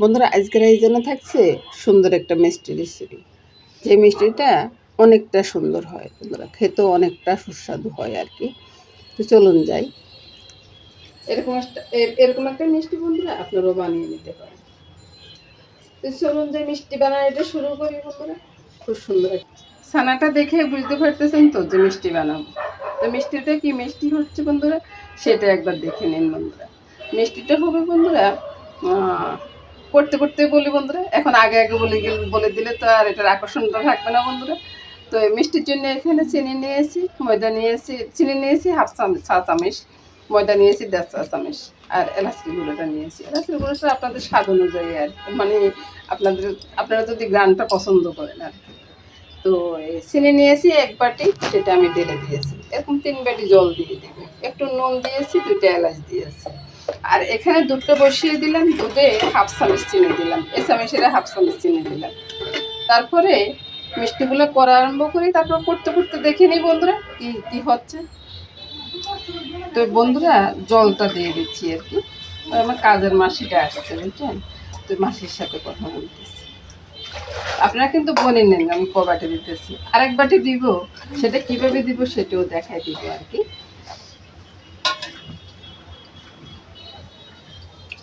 বন্ধুরা, আজকের এই জন্য থাকছে সুন্দর একটা মিষ্টি রেসিপি। যে মিষ্টিটা অনেকটা সুন্দর হয় বন্ধুরা, খেতেও অনেকটা সুস্বাদু হয় আর কি তো চলুন যাই। এরকম একটা এরকম একটা মিষ্টি বন্ধুরা আপনারাও বানিয়ে নিতে পারেন। তো চলুন যাই মিষ্টি বানানোটা শুরু করি বন্ধুরা। খুব সুন্দর ছানাটা দেখে বুঝতে পারতেছেন তো যে মিষ্টি বানাবো। তো মিষ্টিটা কি মিষ্টি হচ্ছে বন্ধুরা, সেটা একবার দেখে নিন বন্ধুরা। মিষ্টিটা হবে বন্ধুরা করতে করতে বলি বন্ধুরা, এখন আগে আগে বলে বলে দিলে তো আর এটার আকর্ষণটা থাকবে না বন্ধুরা। তো মিষ্টির জন্য এখানে চিনি নিয়েছি, ময়দা নিয়েছি, চিনি নিয়েছি হাফ চামচ চা চামচ, ময়দা নিয়েছি দেড় চা চামচ, আর এলাচি গুঁড়োটা নিয়েছি। এলাচি গুঁড়োটা আপনাদের স্বাদ অনুযায়ী আর। মানে আপনাদের আপনারা যদি গ্রানটা পছন্দ করেন আর কি। তো চিনি নিয়েছি এক বাটি, সেটা আমি ঢেলে দিয়েছি। এরকম তিন বাটি জল দিয়ে দেবো। একটু নুন দিয়েছি, দুইটা এলাচ দিয়েছি। আর এখানে দুধটা বসিয়ে দিলাম, দুধে হাফ চামচ চিনি দিলাম। এ চামচের হাফ চামচ চিনি দিলাম। তারপরে মিষ্টিগুলো করা আরম্ভ করি, তারপর করতে করতে দেখে নিই বন্ধুরা কি কি হচ্ছে। তো বন্ধুরা, জলটা দিয়ে দিচ্ছি আর কি। আমার কাজের মাসিটা আসছে, বুঝছেন? তো মাসির সাথে কথা বলতেছি। আপনারা কিন্তু বনে নেন, আমি ক বাটি দিতেছি। আরেক বাটি দিব, সেটা কীভাবে দিব সেটাও দেখাই দিব আর কি।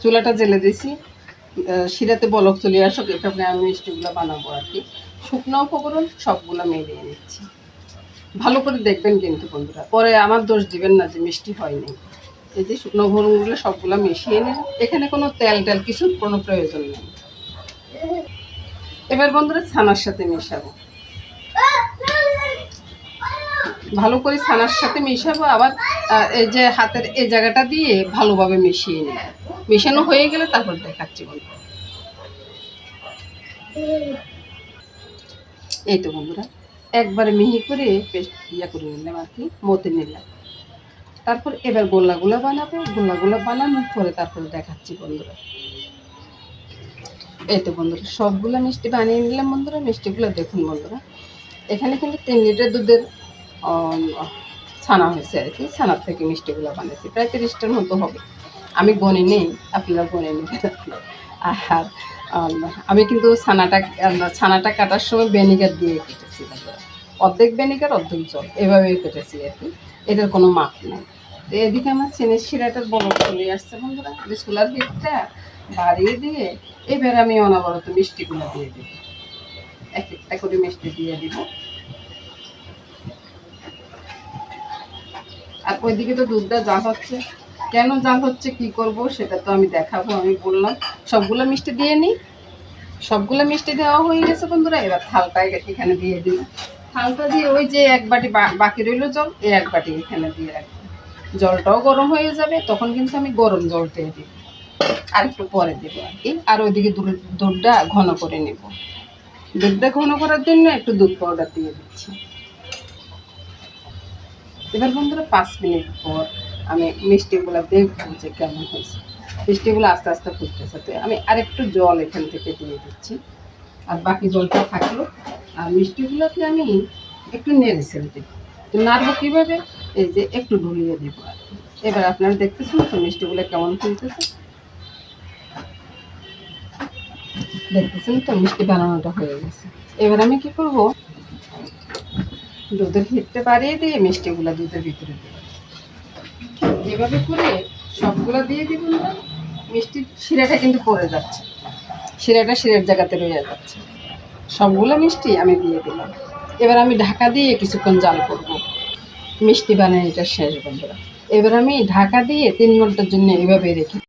চুলাটা জেলে দিছি শিরাতে বলক চলে আসুক এভাবে আমি মিষ্টিগুলো বানাবো আর কি। শুকনো উপকরণ সবগুলো মিলিয়ে নিচ্ছি। ভালো করে দেখবেন কিন্তু বন্ধুরা। পরে আমার দোষ দিবেন না যে মিষ্টি হয়নি। এই যে শুকনো উপকরণগুলো সবগুলো মিশিয়ে নিন এখানে কোনো তেল টেল কিছু, কোনো প্রয়োজন নেই। এবার বন্ধুরা ছানার সাথে মেশাবো। ভালো করে ছানার সাথে মেশাবো, আবার এই যে হাতের এই জায়গাটা দিয়ে ভালোভাবে মিশিয়ে নেব মেশানো হয়ে গেলে তারপর দেখাচ্ছি বন্ধু এই তো বন্ধুরা, একবারে মিহি করে পেস্ট ইয়া করে নিলাম আর কি মতে নিলাম। তারপর এবার গোল্লাগুলো বানাবো, গোল্লাগুলো বানানোর পরে তারপরে দেখাচ্ছি বন্ধুরা। এই তো বন্ধুরা, সবগুলো মিষ্টি বানিয়ে নিলাম বন্ধুরা, মিষ্টিগুলো দেখুন বন্ধুরা। এখানে কিন্তু তিন লিটার দুধের ছানা হয়েছে আর কি, ছানার থেকে মিষ্টিগুলো বানিয়েছি, প্রায় তিরিশটার মতো হবে। আমি গনে নেই আপনারা গনে নেবেন আর, আমি কিন্তু ছানাটা ছানাটা কাটার সময় ভিনেগার দিয়ে কেটেছি অর্ধেক ভিনেগার অর্ধেক জল, এভাবেই কেটেছি আর কি। এটার কোনো মাপ নেই। তো এদিকে আমার চিনির শিরাটার বড় চলে আসছে, বন্ধুরা। যে হিটটা বাড়িয়ে দিয়ে এবার আমি অনবরত মিষ্টিগুলো দিয়ে দিব। এক একটা করে মিষ্টি দিয়ে দিব। আর ওইদিকে তো দুধটা যা হচ্ছে। কেন যা হচ্ছে, কি করব, সেটা তো আমি দেখাবো, আমি বললাম। সবগুলো মিষ্টি দিয়ে নিই সবগুলো মিষ্টি দেওয়া হয়ে গেছে বন্ধুরা, এবার থালটা এখানে দিয়ে দিই থালটা দিয়ে ওই যে এক বাটি বাকি রইল জল এই এক বাটি এখানে দিয়ে রাখব। জলটাও গরম হয়ে যাবে, তখন কিন্তু আমি গরম জলটা দিব আর একটু পরে দেবো আর কি আর ওইদিকে দুধটা ঘন করে নেব। দুধটা ঘন করার জন্য একটু দুধ পাউডার দিয়ে দিচ্ছি। এবার বন্ধুরা, পাঁচ মিনিট পর আমি মিষ্টিগুলো দেখব যে কেমন হয়েছে। মিষ্টিগুলো আস্তে আস্তে ফুটতেছে। তো আমি আরেকটু জল এখান থেকে দিয়ে দিচ্ছি। আর বাকি জলটা থাকল। আর মিষ্টিগুলোতে আমি একটু নেড়ে ছেড়ে দেব। তো নাড়বো কীভাবে? এই যে একটু ঢুলিয়ে দেবো এবার আপনারা দেখতেছেন তো মিষ্টিগুলো কেমন ফুলতেছে। দেখতেছেন তো মিষ্টি বানানোটা হয়ে গেছে। এবার আমি কি করব? দুধের হিটটা বাড়িয়ে দিয়ে মিষ্টিগুলো দুধের ভিতরে দেবো এভাবে করে সবগুলো দিয়ে দিব না মিষ্টির শিরাটা কিন্তু পড়ে যাচ্ছে। শিরাটা শিরের জায়গাতে রয়ে যাচ্ছে। সবগুলো মিষ্টি আমি দিয়ে দিলাম। এবার আমি ঢাকা দিয়ে কিছুক্ষণ জাল করব। মিষ্টি বানানোটা শেষ, বন্ধুরা। এবার আমি ঢাকা দিয়ে তিন ঘণ্টার জন্য এভাবে রেখে